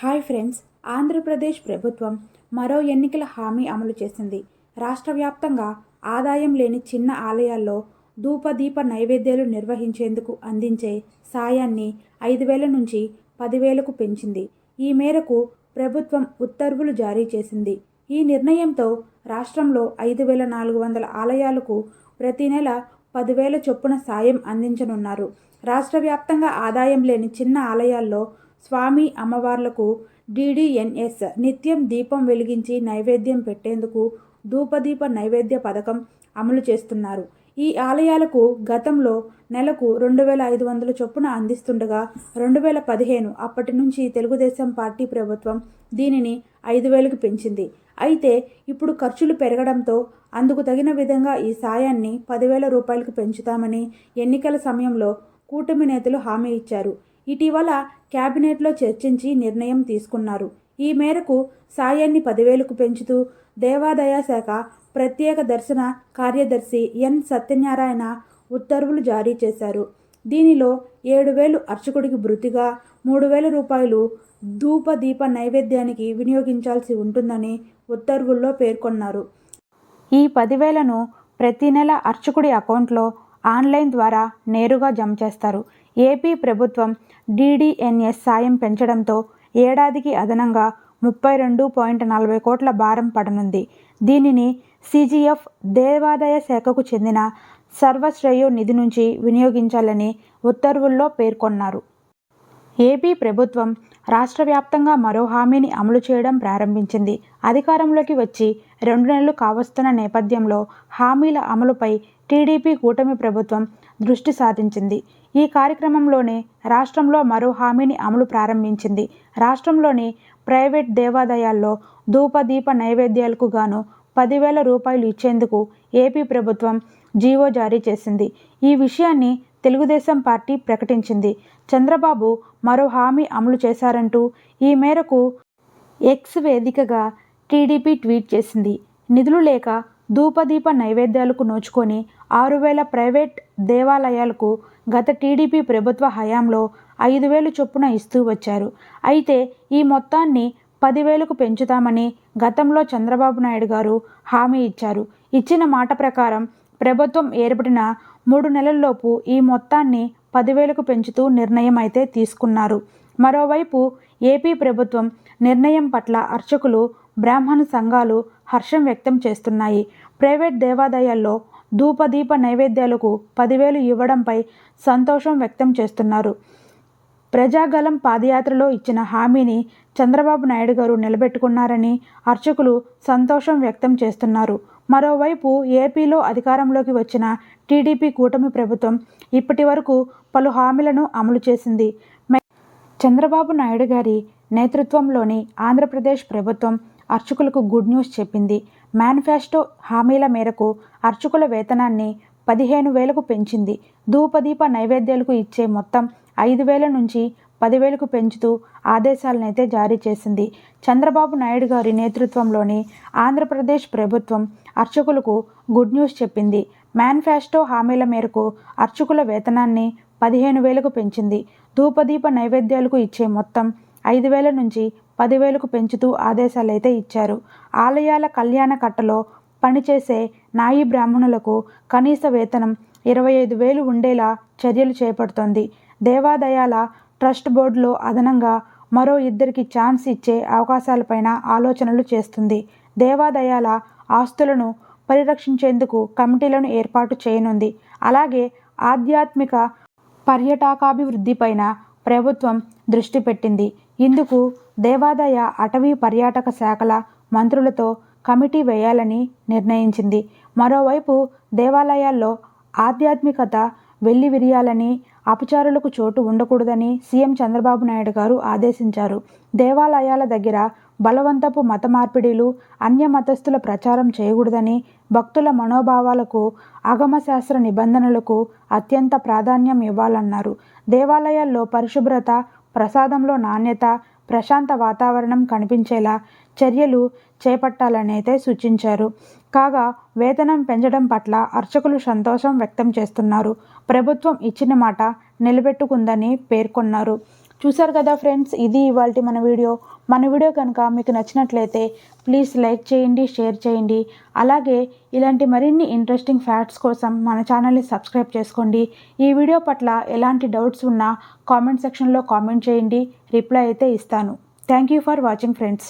Hi friends Andhra Pradesh ప్రభుత్వం మరో ఎన్నికల హామీ అమలు చేసింది. రాష్ట్ర వ్యాప్తంగా ఆదాయం లేని చిన్న ఆలయాల్లో ధూపదీప నైవేద్యాలు నిర్వహించేందుకు అందించే సాయాన్ని ఐదు వేల నుంచి పదివేలకు పెంచింది. ఈ మేరకు ప్రభుత్వం ఉత్తర్వులు జారీ చేసింది. ఈ నిర్ణయంతో రాష్ట్రంలో ఐదు వేల నాలుగు వందల ఆలయాలకు ప్రతి నెల పదివేల చొప్పున సాయం అందించనున్నారు. రాష్ట్ర వ్యాప్తంగా ఆదాయం లేని చిన్న ఆలయాల్లో స్వామి అమ్మవార్లకు డిడిఎన్ఎస్ నిత్యం దీపం వెలిగించి నైవేద్యం పెట్టేందుకు ధూపదీప నైవేద్య పథకం అమలు చేస్తున్నారు. ఈ ఆలయాలకు గతంలో నెలకు రెండు వేల ఐదు వందల చొప్పున అందిస్తుండగా రెండు వేల పదిహేను అప్పటి నుంచి తెలుగుదేశం పార్టీ ప్రభుత్వం దీనిని ఐదు వేలకు పెంచింది. అయితే ఇప్పుడు ఖర్చులు పెరగడంతో అందుకు తగిన విధంగా ఈ సాయాన్ని పదివేల రూపాయలకు పెంచుతామని ఎన్నికల సమయంలో కూటమి నేతలు హామీ ఇచ్చారు. ఇటీవల కేబినెట్లో చర్చించి నిర్ణయం తీసుకున్నారు. ఈ మేరకు సాయాన్ని పదివేలకు పెంచుతూ దేవాదాయ శాఖ ప్రత్యేక దర్శన కార్యదర్శి ఎన్. సత్యనారాయణ ఉత్తర్వులు జారీ చేశారు. దీనిలో ఏడు వేలు అర్చకుడికి బృతిగా మూడు వేల రూపాయలు ధూప దీప నైవేద్యానికి వినియోగించాల్సి ఉంటుందని ఉత్తర్వుల్లో పేర్కొన్నారు. ఈ పదివేలను ప్రతి నెల అర్చకుడి అకౌంట్లో ఆన్లైన్ ద్వారా నేరుగా జమ చేస్తారు. ఏపీ ప్రభుత్వం డిడిఎన్ఎస్ సాయం పెంచడంతో ఏడాదికి అదనంగా ముప్పై రెండు పాయింట్ నలభై కోట్ల భారం పడనుంది. దీనిని సీజీఎఫ్ దేవాదాయ శాఖకు చెందిన సర్వశ్రేయో నిధి నుంచి వినియోగించాలని ఉత్తర్వుల్లో పేర్కొన్నారు. ఏపీ ప్రభుత్వం రాష్ట్ర వ్యాప్తంగా మరో హామీని అమలు చేయడం ప్రారంభించింది. అధికారంలోకి వచ్చి రెండు నెలలు కావస్తున్న నేపథ్యంలో హామీల అమలుపై టీడీపీ కూటమి ప్రభుత్వం దృష్టి సాధించింది ఈ కార్యక్రమంలోనే రాష్ట్రంలో మరో హామీని అమలు ప్రారంభించింది. రాష్ట్రంలోని ప్రైవేట్ దేవాలయాల్లో ధూపదీప నైవేద్యాలకు గాను పదివేల రూపాయలు ఇచ్చేందుకు ఏపీ ప్రభుత్వం జీవో జారీ చేసింది. ఈ విషయాన్ని తెలుగుదేశం పార్టీ ప్రకటించింది. చంద్రబాబు మరో హామీ అమలు చేశారంటూ ఈ మేరకు ఎక్స్ వేదికగా టీడీపీ ట్వీట్ చేసింది. నిధులు లేక ధూపదీప నైవేద్యాలకు నోచుకొని ఆరు వేల ప్రైవేట్ దేవాలయాలకు గత టీడీపీ ప్రభుత్వ హయాంలో ఐదు వేలు చొప్పున ఇస్తూ వచ్చారు. అయితే ఈ మొత్తాన్ని పదివేలకు పెంచుతామని గతంలో చంద్రబాబు నాయుడు గారు హామీ ఇచ్చారు. ఇచ్చిన మాట ప్రకారం ప్రభుత్వం ఏర్పడిన మూడు నెలల్లోపు ఈ మొత్తాన్ని పదివేలకు పెంచుతూ నిర్ణయం అయితే తీసుకున్నారు. మరోవైపు ఏపీ ప్రభుత్వం నిర్ణయం పట్ల అర్చకులు బ్రాహ్మణ సంఘాలు హర్షం వ్యక్తం చేస్తున్నాయి. ప్రైవేట్ దేవాలయాల్లో ధూపదీప నైవేద్యాలకు పదివేలు ఇవ్వడంపై సంతోషం వ్యక్తం చేస్తున్నారు. ప్రజాగలం పాదయాత్రలో ఇచ్చిన హామీని చంద్రబాబు నాయుడు గారు నిలబెట్టుకున్నారని అర్చకులు సంతోషం వ్యక్తం చేస్తున్నారు. మరోవైపు ఏపీలో అధికారంలోకి వచ్చిన టీడీపీ కూటమి ప్రభుత్వం ఇప్పటి వరకు పలు హామీలను అమలు చేసింది. చంద్రబాబు నాయుడు గారి నేతృత్వంలోని ఆంధ్రప్రదేశ్ ప్రభుత్వం అర్చకులకు గుడ్ న్యూస్ చెప్పింది. మేనిఫెస్టో హామీల మేరకు అర్చకుల వేతనాన్ని పదిహేను వేలకు పెంచింది. ధూపదీప నైవేద్యాలకు ఇచ్చే మొత్తం ఐదు వేల నుంచి పదివేలకు పెంచుతూ ఆదేశాలనైతే జారీ చేసింది. చంద్రబాబు నాయుడు గారి నేతృత్వంలోని ఆంధ్రప్రదేశ్ ప్రభుత్వం అర్చకులకు గుడ్ న్యూస్ చెప్పింది. మేనిఫెస్టో హామీల మేరకు అర్చకుల వేతనాన్ని పదిహేను వేలకు పెంచింది. ధూపదీప నైవేద్యాలకు ఇచ్చే మొత్తం ఐదు వేల నుంచి పదివేలకు పెంచుతూ ఆదేశాలైతే ఇచ్చారు. ఆలయాల కళ్యాణ కట్టలో పనిచేసే నాయి బ్రాహ్మణులకు కనీస వేతనం ఇరవై ఐదు వేలు ఉండేలా చర్యలు చేపడుతోంది. దేవాదాయాల ట్రస్ట్ బోర్డులో అదనంగా మరో ఇద్దరికి ఛాన్స్ ఇచ్చే అవకాశాలపైన ఆలోచనలు చేస్తుంది. దేవాదాయాల ఆస్తులను పరిరక్షించేందుకు కమిటీలను ఏర్పాటు చేయనుంది. అలాగే ఆధ్యాత్మిక పర్యటకాభివృద్ధిపైన ప్రభుత్వం దృష్టి పెట్టింది. ఇందుకు దేవాదాయ అటవీ పర్యాటక శాఖల మంత్రులతో కమిటీ వేయాలని నిర్ణయించింది. మరోవైపు దేవాలయాల్లో ఆధ్యాత్మికత వెల్లివిరియాలని అపచారులకు చోటు ఉండకూడదని సీఎం చంద్రబాబు నాయుడు గారు ఆదేశించారు. దేవాలయాల దగ్గర బలవంతపు మత మార్పిడిలు అన్య మతస్థుల ప్రచారం చేయకూడదని భక్తుల మనోభావాలకు ఆగమశాస్త్ర నిబంధనలకు అత్యంత ప్రాధాన్యం ఇవ్వాలన్నారు. దేవాలయాల్లో పరిశుభ్రత ప్రసాదంలో నాణ్యత ప్రశాంత వాతావరణం కనిపించేలా చర్యలు చేపట్టాలనైతే సూచించారు. కాగా వేతనం పెంచడం పట్ల అర్చకులు సంతోషం వ్యక్తం చేస్తున్నారు. ప్రభుత్వం ఇచ్చిన మాట నిలబెట్టుకుందని పేర్కొన్నారు. చూశారు కదా ఫ్రెండ్స్ ఇది ఇవాళ మన వీడియో. మన వీడియో కనుక మీకు నచ్చినట్లయితే ప్లీజ్ లైక్ చేయండి షేర్ చేయండి. అలాగే ఇలాంటి మరిన్ని ఇంట్రెస్టింగ్ ఫ్యాక్ట్స్ కోసం మన ఛానల్ని సబ్స్క్రైబ్ చేసుకోండి. ఈ వీడియో పట్ల ఎలాంటి డౌట్స్ ఉన్నా కామెంట్ సెక్షన్లో కామెంట్ చేయండి. రిప్లై అయితే ఇస్తాను. Thank you for watching friends